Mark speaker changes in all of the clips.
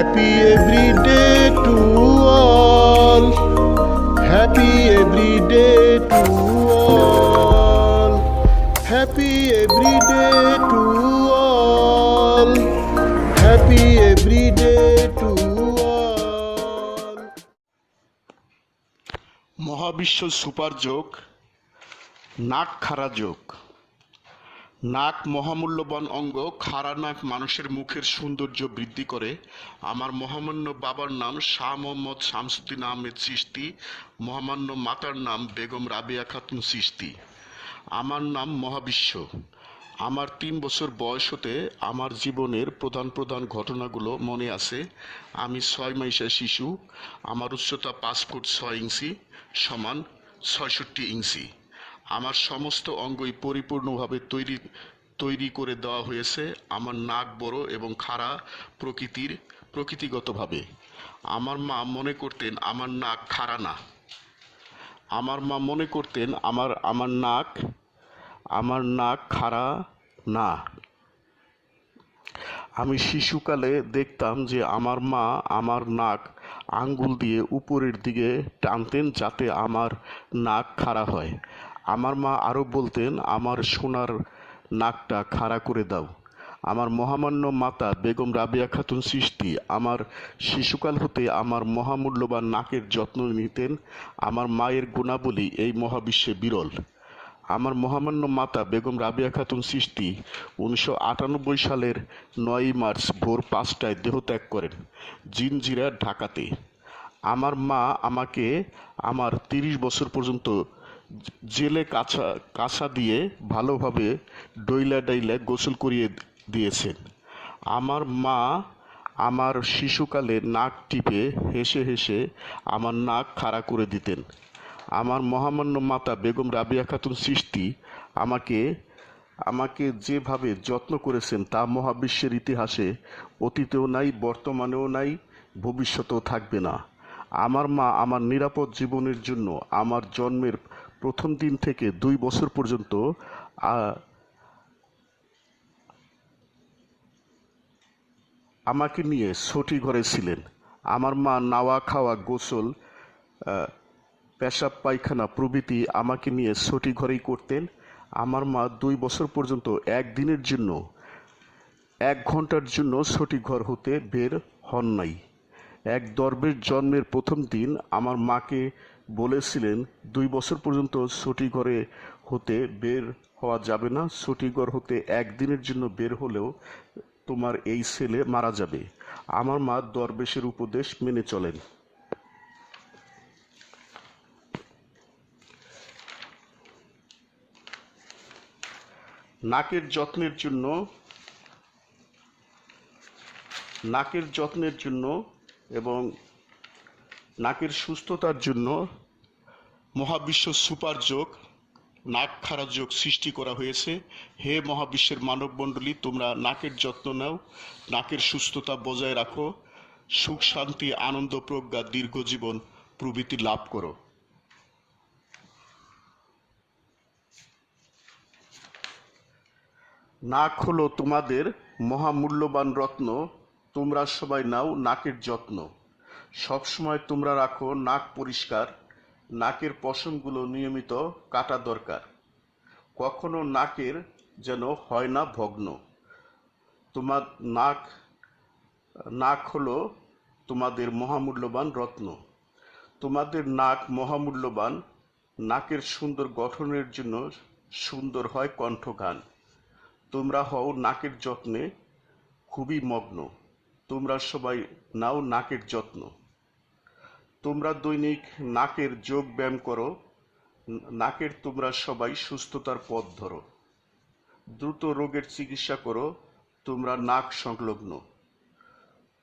Speaker 1: Happy every day to all. Happy every day to all. Happy every day to all. Happy every day to all. মহাবিশ্ব super যোগ নাক খাড়া যোগ নাক মহামূল্যবান অঙ্গ, খাড়া নাক মানুষের মুখের সৌন্দর্য বৃদ্ধি করে। আমার মহামান্য বাবার নাম শাহ মোহাম্মদ শামসুদ্দিন আহমেদ চিস্তি মহামান্য মাতার নাম বেগম রাবিয়া খাতুন সৃষ্টি আমার নাম মহাবিশ্ব। আমার তিন বছর বয়স হতে আমার জীবনের প্রধান প্রধান ঘটনাগুলো মনে আছে। আমি ছয় মাসের শিশু। আমার উচ্চতা পাঁচ ফুট ছয় ইঞ্চি, সমান ছয়ষট্টি ইঞ্চি। আমার সমস্ত অঙ্গই পরিপূর্ণভাবে তৈরি তৈরি করে দেওয়া হয়েছে আমার নাক বড় এবং খাড়া প্রকৃতির প্রকৃতিগতভাবে। আমার মা মনে করতেন আমার নাক খাড়া না। আমার মা মনে করতেন আমার আমার নাক আমার নাক খাড়া না। আমি শিশুকালে দেখতাম যে আমার মা আমার নাক আঙ্গুল দিয়ে উপরের দিকে টানতেন যাতে আমার নাক খাড়া হয়। আমার মা আরও বলতেন, আমার সোনার নাকটা খাড়া করে দাও। আমার মহামান্য মাতা বেগম রাবিয়া খাতুন সৃষ্টি, আমার শিশুকাল হতে আমার মহামূল্যবান নাকের যত্ন নিতেন। আমার মায়ের গুণাবলী এই মহাবিশ্বে বিরল। আমার মহামান্য মাতা বেগম রাবিয়া খাতুন সৃষ্টি উনিশশো আটানব্বই সালের নয়ই মার্চ ভোর পাঁচটায় দেহত্যাগ করেন জিনজিরা, ঢাকাতে। আমার মা আমাকে আমার তিরিশ বছর পর্যন্ত জেলে কাছা কাছা দিয়ে ভালোভাবে ডইলা ডাইলা গোসল করিয়ে দিয়েছেন। আমার মা আমার শিশুকালে নাক টিপে হেসে হেসে আমার নাক খাড়া করে দিতেন। আমার মহামান্য মাতা বেগম রাবিয়া খাতুন সৃষ্টি আমাকে আমাকে যেভাবে যত্ন করেছেন তা মহাবিশ্বের ইতিহাসে অতীতেও নাই, বর্তমানেও নাই, ভবিষ্যতেও থাকবে না। আমার মা আমার নিরাপদ জীবনের জন্য আমার জন্মের প্রথম দিন থেকে দুই বছর পর্যন্ত আমাকে নিয়ে ছটি ঘরে ছিলেন। আমার মা নাওয়া খাওয়া গোসল পেশাব, পায়খানা প্রভৃতি আমাকে নিয়ে ছটি ঘরেই করতেন। আমার মা দুই বছর পর্যন্ত একদিনের জন্য, এক ঘণ্টার জন্য ছটি ঘর হতে বের হন নাই। এক দর্বের জন্মের প্রথম দিন আমার মাকে বলেছিলেন, দুই বছর পর্যন্ত ঘরে হতে বের হওয়া যাবে না। ঘর হতে একদিনের জন্য বের হলেও তোমার এই ছেলে মারা যাবে। আমার মা দরবেশের উপদেশ মেনে চলেন। নাকের যত্নের জন্য, নাকের যত্নের জন্য এবং নাকের সুস্থতার জন্য মহাবিশ্ব সুপার যোগ, নাক খাড়া যোগ সৃষ্টি করা হয়েছে। হে মহাবিশ্বের মানবমণ্ডলী, তোমরা নাকের যত্ন নাও, নাকের সুস্থতা বজায় রাখো, সুখ, শান্তি, আনন্দ, প্রজ্ঞা, দীর্ঘ জীবন প্রভৃতি লাভ করো। নাক হলো তোমাদের মহামূল্যবান রত্ন, তোমরা সবাই নাও নাকের যত্ন। সবসময় তোমরা রাখো নাক পরিষ্কার, নাকের পশমগুলো নিয়মিত কাটা দরকার। কখনো নাকের যেন হয় না ভগ্ন। তোমার নাক নাক হলো তোমাদের মহামূল্যবান রত্ন। তোমাদের নাক মহামূল্যবান, নাকের সুন্দর গঠনের জন্য সুন্দর হয় কণ্ঠগান। তোমরা হও নাকের যত্নে খুবই মগ্ন। তোমরা সবাই নাও নাকের যত্ন। তোমরা দৈনিক নাকের যোগ ব্যায়াম করো। নাকের তোমরা সবাই সুস্থতার পথ ধরো। দ্রুত রোগের চিকিৎসা করো। তোমরা নাক সংলগ্ন।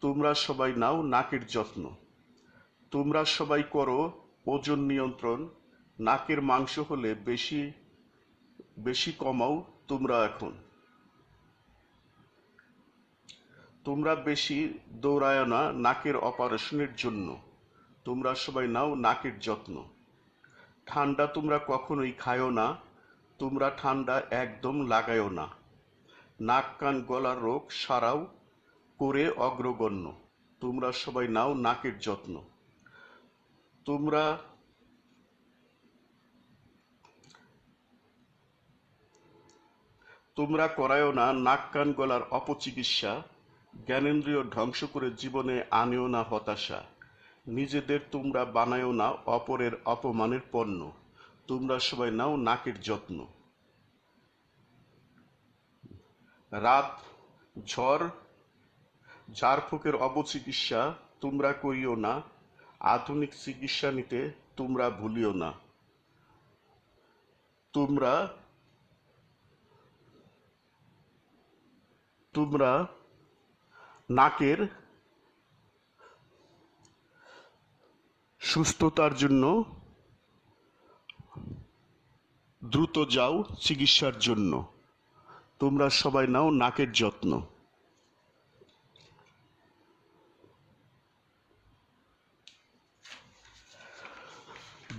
Speaker 1: তোমরা সবাই নাও নাকের যত্ন। তোমরা সবাই করো ওজন নিয়ন্ত্রণ। নাকের মাংস হলে বেশি বেশি কমাও তোমরা এখন। তোমরা বেশি দৌড়ায় না নাকের অপারেশনের জন্য। তোমরা সবাই নাও নাকের যত্ন। ঠান্ডা তোমরা কখনোই খায়ও না, তোমরা ঠান্ডা একদম লাগায়ও না। নাক, কান, গলার রোগ সারাও করে অগ্রগণ্য। তোমরা সবাই নাও নাকের যত্ন। তোমরা তোমরা করায়ও না নাক, কান, গলার অপচিকিৎসা, জ্ঞানেন্দ্রিয় ধ্বংস করে জীবনে আনেও না হতাশা। নিজেদের তোমরা বানায়ও না, অপরের অপমানের পণ্য। তোমরা সবাই নাও নাকের যত্ন। রাত, ঝড়, ঝাড়ফুঁকের অপচিকিৎসা তোমরা করিও না, আধুনিক চিকিৎসা নিতে তোমরা ভুলিও না। তোমরা তোমরা নাকের সুস্থতার জন্য দ্রুত যাও চিকিৎসার জন্য। তোমরা সবাই নাও নাকের যত্ন।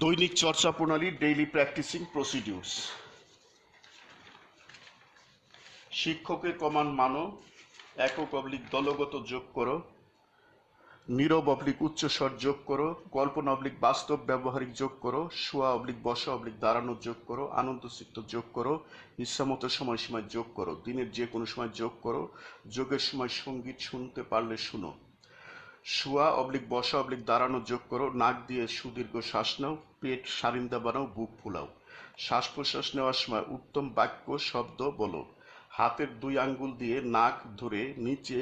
Speaker 1: দৈনিক চর্চা প্রণালী, ডেইলি প্র্যাকটিসিং প্রসিডিউস শিক্ষকের কমান মানো, একক অবলিক দলগত যোগ করো। নীরব অবলিক উচ্চস্বর যোগ করো, কল্পনা অবলিক বাস্তব ব্যবহারিক যোগ করো, শোয়া অবলিক, বসা অবলিক, দাঁড়ানো যোগ করো আনন্দসিক্ত যোগ করো ইচ্ছামতো সময়সীমায় যোগ করো, দিনের যে কোনো সময় যোগ করো, যোগের সময় সংগীত শুনতে পারলে শুনো। শোয়া অবলিক, বসা অবলিক, দাঁড়ানো যোগ করো, নাক দিয়ে সুদীর্ঘ শ্বাস নাও, পেট সারিন্দা বানাও, বুক ফুলাও। শ্বাস প্রশ্বাস নেওয়ার সময় উত্তম বাক্য, শব্দ বলো। হাতের দুই আঙ্গুল দিয়ে নাক ধরে নিচে,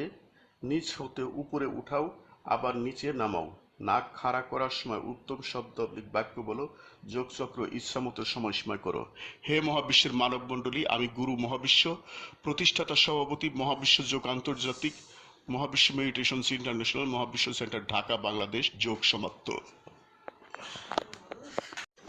Speaker 1: নিচ হতে উপরে উঠাও আবার নিচে নামাও। নাক খাড়া করার সময় উত্তম শব্দ বাক্য বলো, যোগচক্র ইচ্ছামতো সময়সীমা করো। হে মহাবিশ্বের মানব মণ্ডলী আমি গুরু মহাবিশ্ব, প্রতিষ্ঠাতা সভাপতি মহাবিশ্ব যোগ আন্তর্জাতিক মহাবিশ্ব মেডিটেশন ইন্টারন্যাশনাল মহাবিশ্ব সেন্টার, ঢাকা, বাংলাদেশ, যোগ সমাপ্ত।